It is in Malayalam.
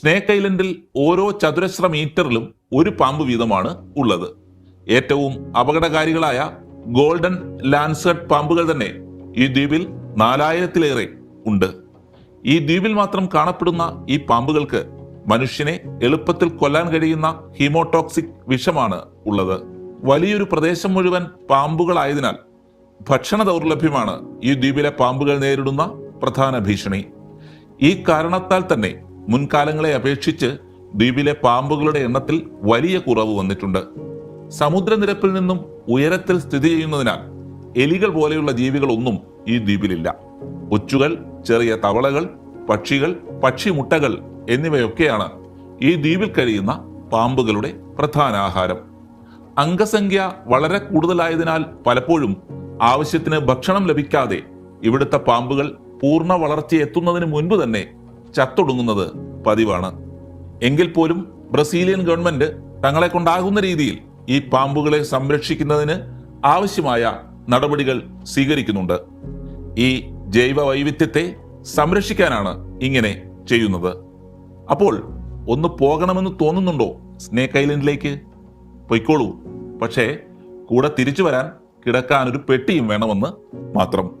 സ്നേക്ക് ഐലൻഡിൽ ഓരോ ചതുരശ്ര മീറ്ററിലും ഒരു പാമ്പ് വീതമാണ് ഉള്ളത്. ഏറ്റവും അപകടകാരികളായ ഗോൾഡൻ ലാൻസേർട്ട് പാമ്പുകൾ തന്നെ ഈ ദ്വീപിൽ നാലായിരത്തിലേറെ ഉണ്ട്. ഈ ദ്വീപിൽ മാത്രം കാണപ്പെടുന്ന ഈ പാമ്പുകൾക്ക് മനുഷ്യനെ എളുപ്പത്തിൽ കൊല്ലാൻ കഴിയുന്ന ഹീമോടോക്സിക് വിഷമാണ് ഉള്ളത്. വലിയൊരു പ്രദേശം മുഴുവൻ പാമ്പുകളായതിനാൽ ഭക്ഷണ ദൗർലഭ്യമാണ് ഈ ദ്വീപിലെ പാമ്പുകൾ നേരിടുന്ന പ്രധാന ഭീഷണി. ഈ കാരണത്താൽ തന്നെ മുൻകാലങ്ങളെ അപേക്ഷിച്ച് ദ്വീപിലെ പാമ്പുകളുടെ എണ്ണത്തിൽ വലിയ കുറവ് വന്നിട്ടുണ്ട്. സമുദ്രനിരപ്പിൽ നിന്നും ഉയരത്തിൽ സ്ഥിതി ചെയ്യുന്നതിനാൽ എലികൾ പോലെയുള്ള ജീവികളൊന്നും ഈ ദ്വീപിലില്ല. ഒച്ചുകൾ ചെറിയ തവളകൾ പക്ഷികൾ പക്ഷിമുട്ടകൾ എന്നിവയൊക്കെയാണ് ഈ ദ്വീപിൽ കഴിയുന്ന പാമ്പുകളുടെ പ്രധാന ആഹാരം. അംഗസംഖ്യ വളരെ കൂടുതലായതിനാൽ പലപ്പോഴും ആവശ്യത്തിന് ഭക്ഷണം ലഭിക്കാതെ ഇവിടുത്തെ പാമ്പുകൾ പൂർണ വളർച്ചയെത്തുന്നതിന് മുൻപ് തന്നെ ചത്തൊടുങ്ങുന്നത് പതിവാണ്. എങ്കിൽ പോലും ബ്രസീലിയൻ ഗവൺമെന്റ് തങ്ങളെ കൊണ്ടാകുന്ന രീതിയിൽ ഈ പാമ്പുകളെ സംരക്ഷിക്കുന്നതിന് ആവശ്യമായ നടപടികൾ സ്വീകരിക്കുന്നുണ്ട്. ഈ ജൈവ വൈവിധ്യത്തെ സംരക്ഷിക്കാനാണ് ഇങ്ങനെ ചെയ്യുന്നത്. അപ്പോൾ ഒന്ന് പോകണമെന്ന് തോന്നുന്നുണ്ടോ സ്നേക്ക് ഐലൻഡിലേക്ക്? പൊയ്ക്കോളൂ. പക്ഷേ കൂടെ തിരിച്ചു വരാൻ കിടക്കാനൊരു പെട്ടിയും വേണമെന്ന് മാത്രം.